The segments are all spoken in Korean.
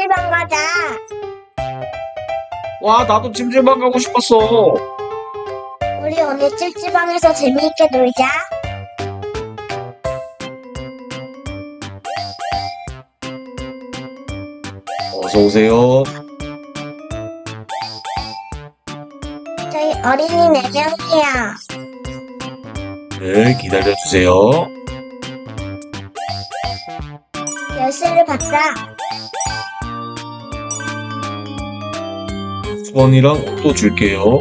찜질방 가자. 와, 나도 찜질방 가고 싶었어. 우리 오늘 찜질방에서 재미있게 놀자. 어서 오세요. 저희 어린이 4명이에요. 네, 기다려주세요. 열쇠를 받자. 수건이랑 옷도 줄게요.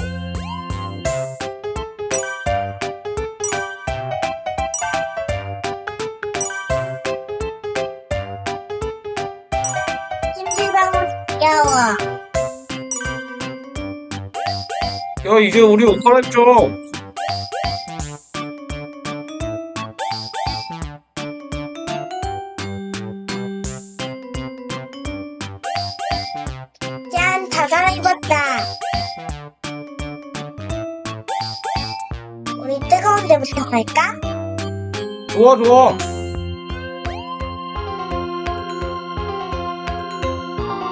귀여워. 야, 이제 우리 옷 갈아입죠. 짠, 다 갈아입었다. 갈까? 좋아, 좋아.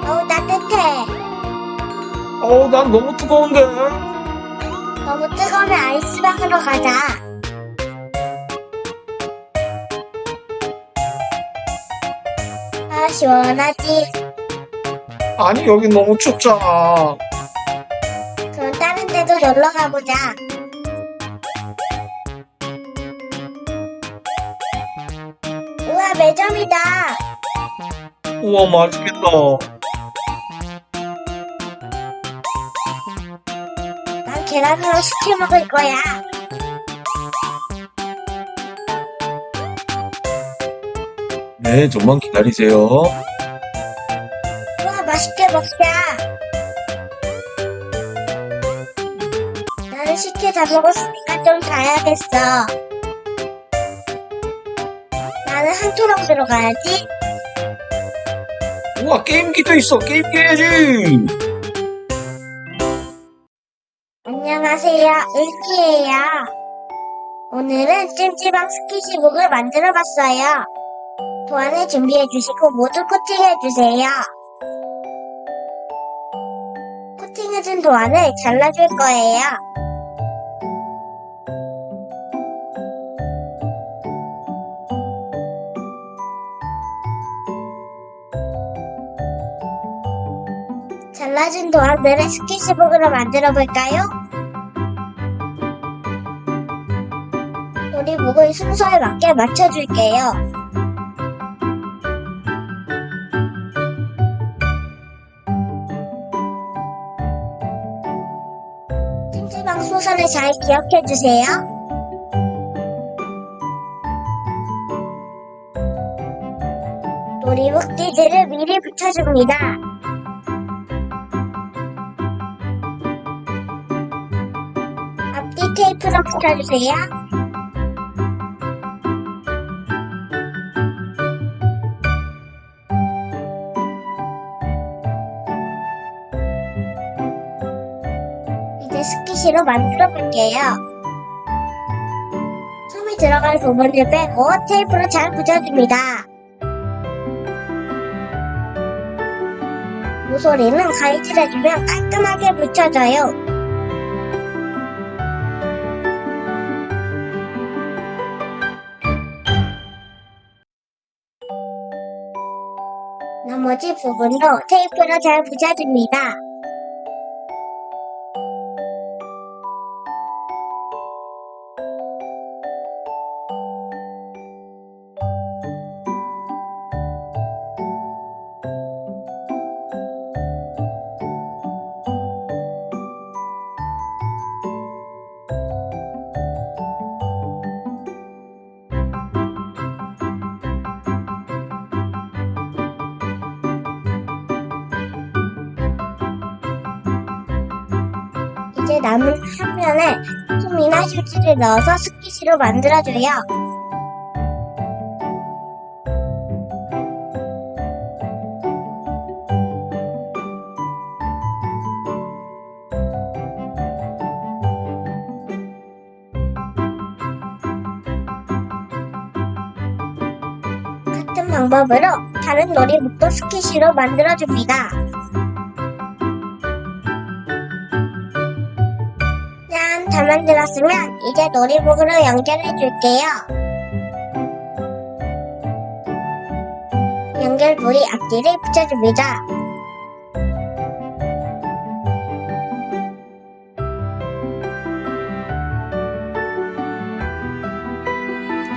어우, 따뜻해. 어우, 난 너무 뜨거운데. 너무 뜨거우면 아이스방으로 가자. 아, 시원하지? 아니, 여기 너무 춥잖아. 그럼 다른 데도 놀러 가보자. 매점이다. 우와, 맛있겠다. 난 계란으로 시켜 먹을 거야. 네, 좀만 기다리세요. 우와, 맛있게 먹자. 나는 식혜 다 먹었으니까 좀 자야겠어. 토막 들어가야지. 우와, 게임기도 있어. 게임기 해야지. 안녕하세요, 을키예요. 오늘은 찜질방 스키시북을 만들어 봤어요. 도안을 준비해 주시고 모두 코팅해 주세요. 코팅해준 도안을 잘라줄 거예요. 잘라준 도안들을 스키시북으로 만들어 볼까요? 우리 목을 순서에 맞게 맞춰줄게요. 찜질방 순서를 잘 기억해주세요. 놀이북 띠지를 미리 붙여줍니다. 테이프로 붙여주세요. 이제 스키시로 만들어 볼게요. 솜이 들어갈 부분을 빼고 테이프로 잘 붙여줍니다. 모서리는 가위질해주면 깔끔하게 붙여져요. 나머지 부분도 테이프로 잘 붙여줍니다. 이제 남은 한 면에 솜이나 휴지를 넣어서 스키시로 만들어줘요. 같은 방법으로 다른 놀이북도 스키시로 만들어줍니다. 짠! 다 만들었으면 이제 놀이북으로 연결해 줄게요. 연결 부위 앞뒤를 붙여줍니다.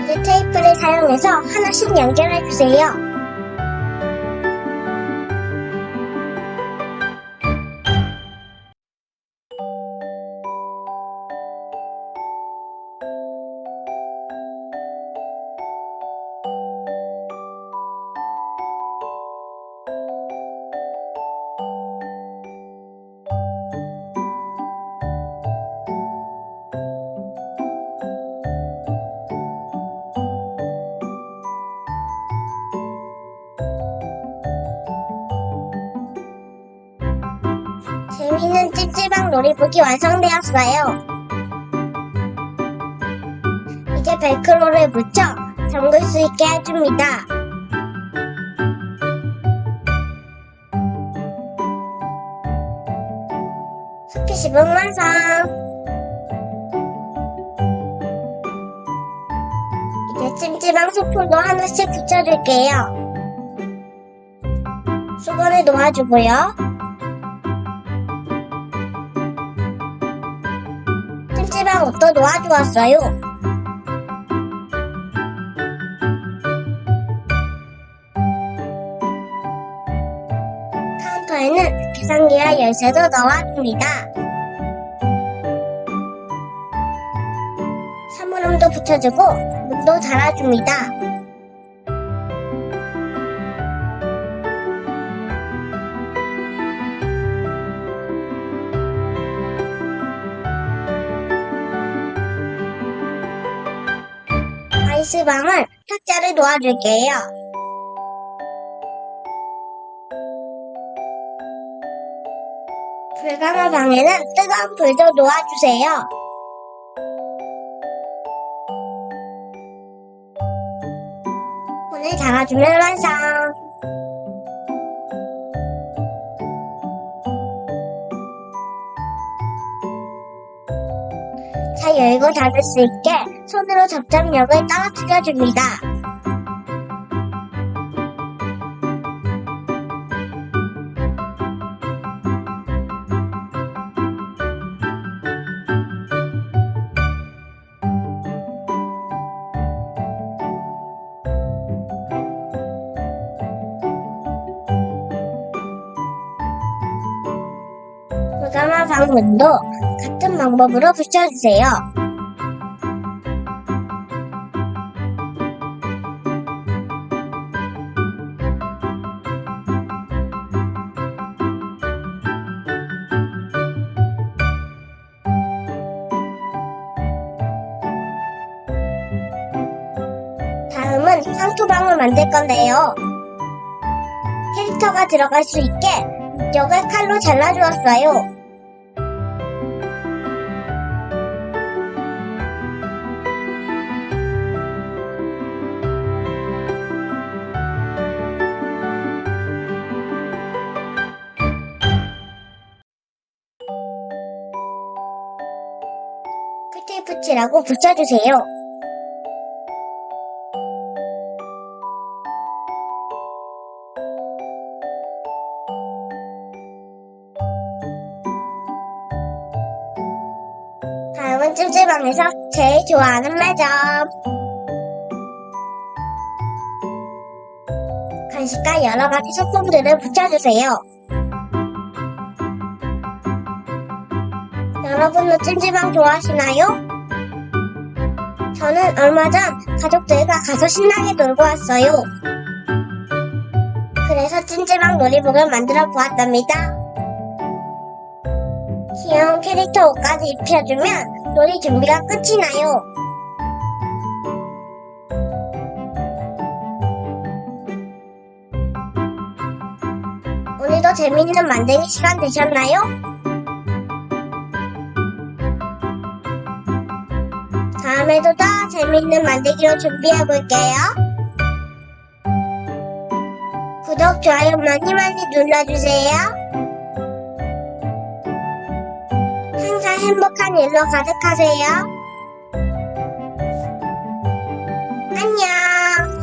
이제 테이프를 사용해서 하나씩 연결해 주세요. 찜질방 놀이북이 완성되었어요. 이제 벨크로를 붙여 잠글 수 있게 해줍니다. 스키시봉 완성! 이제 찜질방 소품도 하나씩 붙여줄게요. 수건을 놓아주고요. 찜질방 옷도 놓아주었어요. 카운터에는 계산기와 열쇠도 넣어줍니다. 사물함도 붙여주고 문도 달아줍니다. 아이스방을 탁자를 놓아줄게요. 불가마 방에는 뜨거운 불도 놓아주세요. 문을 닫아주면 완성. 열고 닫을 수 있게 손으로 접착력을 떨어뜨려 줍니다. 방문도 같은 방법으로 붙여주세요. 다음은 상투방을 만들 건데요. 캐릭터가 들어갈 수 있게 이쪽을 칼로 잘라주었어요. 끝에 붙이라고 붙여주세요. 다음은 찜질방에서 제일 좋아하는 매점. 간식과 여러 가지 소품들을 붙여주세요. 여러분도 찜질방 좋아하시나요? 저는 얼마 전 가족들과 가서 신나게 놀고 왔어요. 그래서 찜질방 놀이복을 만들어 보았답니다. 귀여운 캐릭터 옷까지 입혀주면 놀이 준비가 끝이 나요. 오늘도 재밌는 만들기 시간 되셨나요? 다음에도 더 재밌는 만들기로 준비해 볼게요. 구독, 좋아요 많이 많이 눌러주세요. 항상 행복한 일로 가득하세요. 안녕.